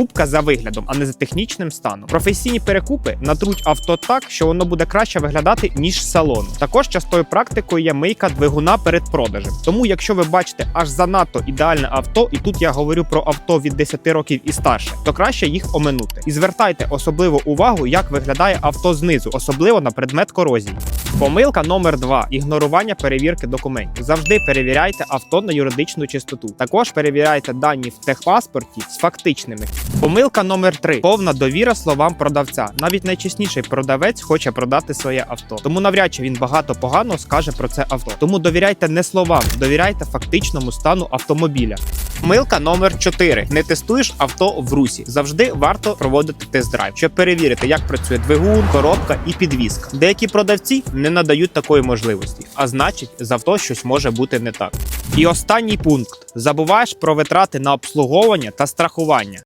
Покупка за виглядом, а не за технічним станом. Професійні перекупи натруть авто так, що воно буде краще виглядати ніж з салону. Також частою практикою є мийка двигуна перед продажем. Тому, якщо ви бачите аж занадто ідеальне авто, і тут я говорю про авто від 10 років і старше, то краще їх оминути. І звертайте особливу увагу, як виглядає авто знизу, особливо на предмет корозії. Помилка номер 2 ігнорування перевірки документів. Завжди перевіряйте авто на юридичну чистоту. Також перевіряйте дані в техпаспорті з фактичними. Помилка номер 3 повна довіра словам продавця. Навіть найчесніший продавець хоче продати своє авто. Тому навряд чи він багато поганого скаже про це авто. Тому довіряйте не словам, довіряйте фактичному стану автомобіля. Помилка номер 4 Не тестуєш авто в русі. Завжди варто проводити тест-драйв, щоб перевірити, як працює двигун, коробка і підвізка. Деякі продавці не надають такої можливості, а значить, з авто щось може бути не так. І останній пункт: забуваєш про витрати на обслуговування та страхування.